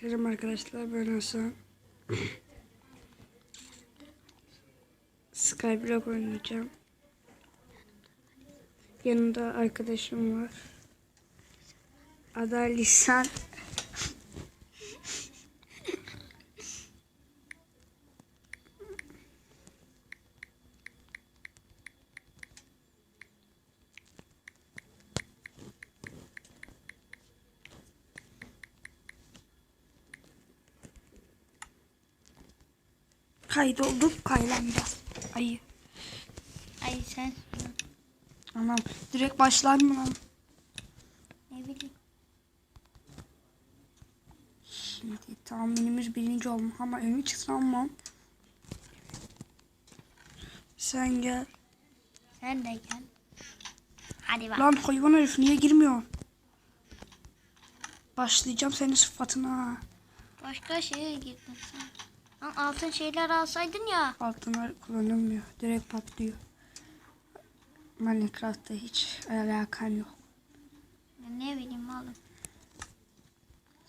Selam arkadaşlar ben Hasan. Skyblock oynayacağım. Yanımda arkadaşım var. Adı Lisan. Kaydolduk kaylanacağız. Ayı. Ay sen Anam direkt başlar mı lan? ne bileyim. Şimdi tahminimiz birinci olma ama önü çıksanmam. Sen gel. Sen de gel. Hadi bak. Lan hayvan herif niye girmiyor? Başlayacağım senin sıfatına. Başka şeye gittin sen. Lan altın şeyler alsaydın ya. Altınlar kullanılmıyor. Direkt patlıyor. Minecraft'ta hiç alakan yok. Ya ne bileyim oğlum.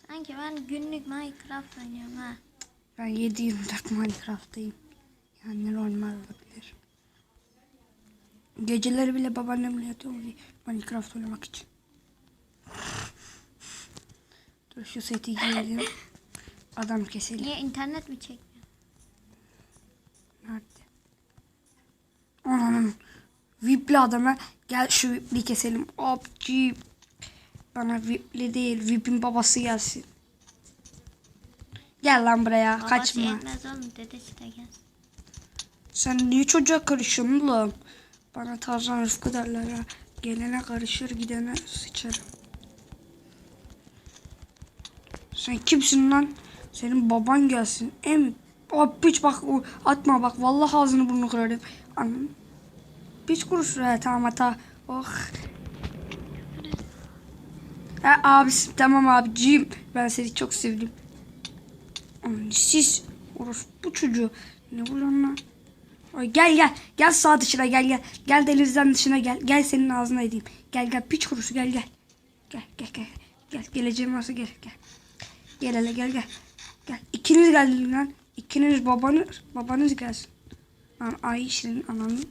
Sanki ben günlük Minecraft oynuyorum ha. Ben 7-24 Minecraft'tayım. Yani normal olabilir. Geceleri bile babaannemle yatıyorum Minecraft oynamak için. Dur şu seti giyelim. Adam keselim. Niye internet mi çekmiyor? Nerede? Ananın. Vipli adama gel şu vipli keselim. Abci. Bana vipli değil. Vip'in babası gelsin. Gel lan buraya. Babası Kaçma. yetmez oğlum dedesi de gelsin. Sen niye çocuğa karışıyorsun oğlum? Bana Tarzan Rıfkı derler ha. Gelene karışır gidene sıçarım. Sen kimsin lan? Senin baban gelsin. Em Abi piç bak atma bak vallahi ağzını burnunu kırarım. Anam. Piç kurusu he tamam hata. Oh. Ha abisi tamam abicim. Ben seni çok sevdim. Siz orası bu çocuğu. Ne vuruyorsun lan? Ay, gel gel. Gel sağ dışına gel gel. Gel denizden dışına gel. Gel senin ağzına edeyim. Gel gel piç kurusu gel gel. Gel gel gel. Gel geleceğim varsa gel gel. Gel hele gel gel. Gel. İkiniz geldiniz lan. İkiniz babanız babanız gelsin. Lan Ayşe'nin ananın.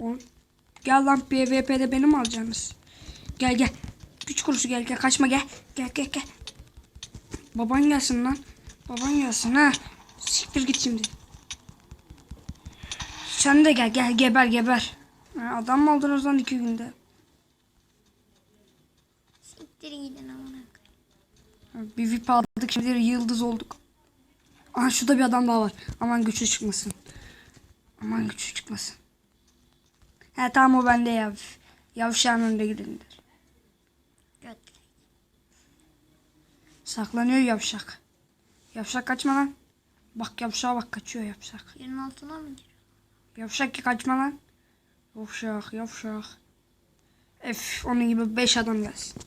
O, gel lan PvP'de beni mi alacaksınız? Gel gel. Piç kurusu gel gel. Kaçma gel. Gel gel gel. Baban gelsin lan. Baban gelsin ha. Siktir git şimdi. Sen de gel gel geber geber. Ha, adam mı aldınız lan iki günde? Siktir gidin amına. Bir VIP şimdi yıldız olduk. Aha şurada bir adam daha var. Aman güçlü çıkmasın. Aman güçlü çıkmasın. He tamam o bende yav. Yavşağın önünde gidendir. Saklanıyor yavşak. Yavşak kaçma lan. Bak yavşağa bak kaçıyor yavşak. Yerin altına mı giriyor? Yavşak ki kaçma lan. Yavşak yavşak. Ef onun gibi beş adam gelsin.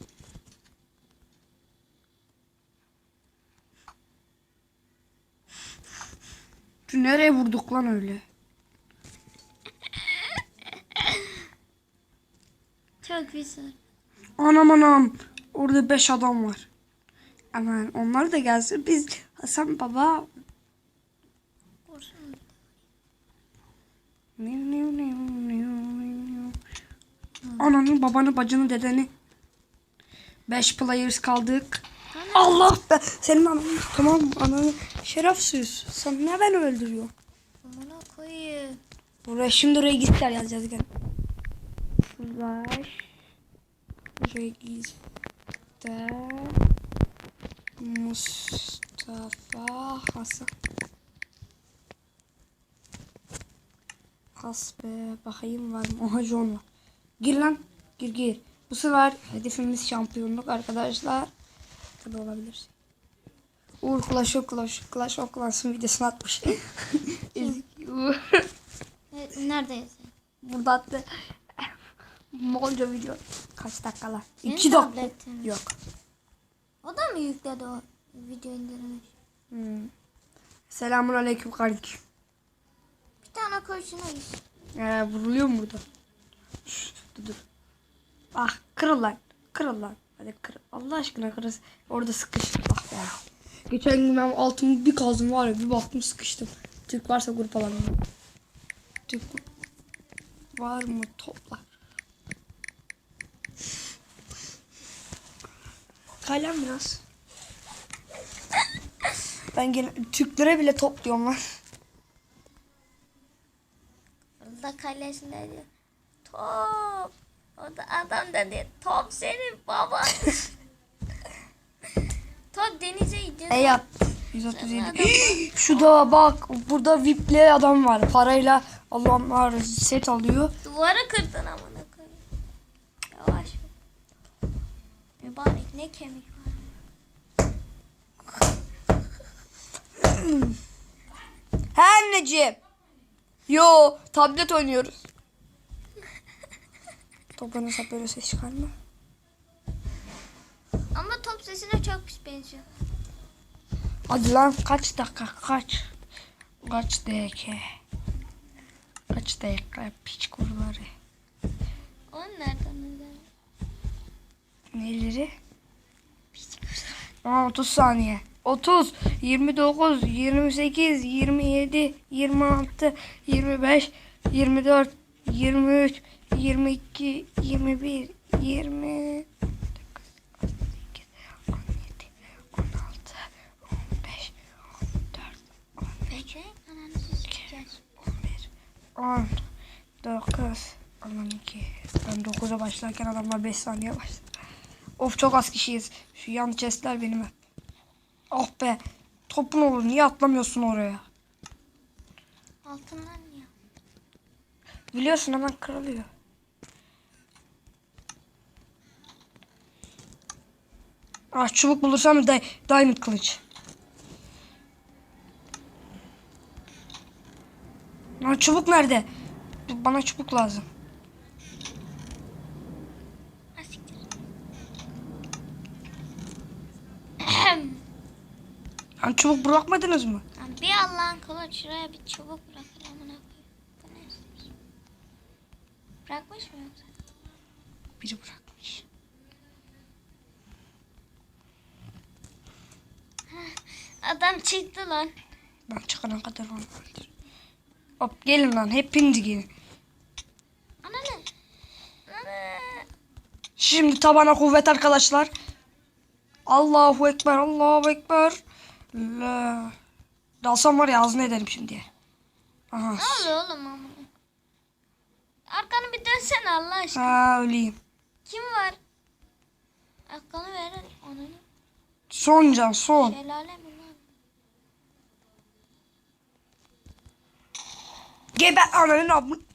Şu nereye vurduk lan öyle? Çok güzel. Anam anam. Orada beş adam var. Aman onlar da gelsin. Biz Hasan baba. Ananın babanı bacını dedeni. Beş players kaldık. Allah be. Senin ananı tamam ananı şerefsiz. Sen ne beni öldürüyor? Amına koyayım. Buraya şimdi oraya gitler yazacağız gel. Slash Register Mustafa Hasan Has be bakayım var mı? Oha John var. Gir lan. Gir gir. Bu sefer hedefimiz şampiyonluk arkadaşlar. Tabi olabilir. Uğur Clash of Clash, Clash of Clans'ın videosunu atmış. Uğur. Ne- Nerede yazıyor? Burada attı. Molca video. Kaç dakika lan? Senin İki dakika. tabletin. Yok. O da mı yükledi o video indirmiş? Hmm. Selamun aleyküm kardeşim. Bir tane koy şuna git. Ee, vuruluyor mu burada? Şşş, dur dur. Ah kırıl lan. Kırıl lan. Hadi kır. Allah aşkına kırız. Orada sıkıştım. Ah be. Geçen gün ben altımı bir kazdım var ya bir baktım sıkıştım. Türk varsa grup alalım. Türk var mı topla. Kalem biraz. Ben gene Türklere bile topluyorum lan. Kalesinde diyor. Top. O da adam da diyor. Top senin baba. Top denize gidiyor. E yap. 137. Şu da bak burada VIP'li adam var. Parayla adamlar set alıyor. Duvara kırdın amına koyayım. Yavaş. Mübarek ne kemik var. He anneciğim. Yo tablet oynuyoruz. Top oynasak böyle ses çıkar mı? Ama top sesine çok pis benziyor. Hadi lan kaç dakika kaç? Kaç dakika? Kaç dakika piç kuruları? Onu nereden öğrendin? Neleri? Aa, 30 saniye. 30, 29, 28, 27, 26, 25, 24, 23, 22, 21, 20, 18, 17, 16, 15, 14, 15, Peki ananı sikeceğiz. 11, 10, 9, 12. Ben 9'a başlarken adamlar 5 saniye başladı. Of çok az kişiyiz. Şu yan chestler benim hep. Oh be. Topun olur. Niye atlamıyorsun oraya? Altından ya. Biliyorsun hemen kırılıyor. Ah çubuk bulursam da diamond kılıç. Lan çubuk nerede? Bana çubuk lazım. Lan çubuk bırakmadınız mı? Bir Allah'ın kulu şuraya bir çubuk bırakır amına koyayım. Bırakmış mı yoksa? Biri bırakmış. Adam çıktı lan. Ben çıkana kadar olmalıdır. Hop gelin lan hepiniz gelin. Ananı. Ananı. Şimdi tabana kuvvet arkadaşlar. Allahu Ekber, Allahu Ekber. La. Dalsam var ya ağzına ederim şimdi. Aha. Ne oluyor oğlum? Arkanı bir dönsene Allah aşkına. Ha öleyim. Kim var? Arkanı veren ananı. Son can son. Şelale mi lan? Geber ananın abı.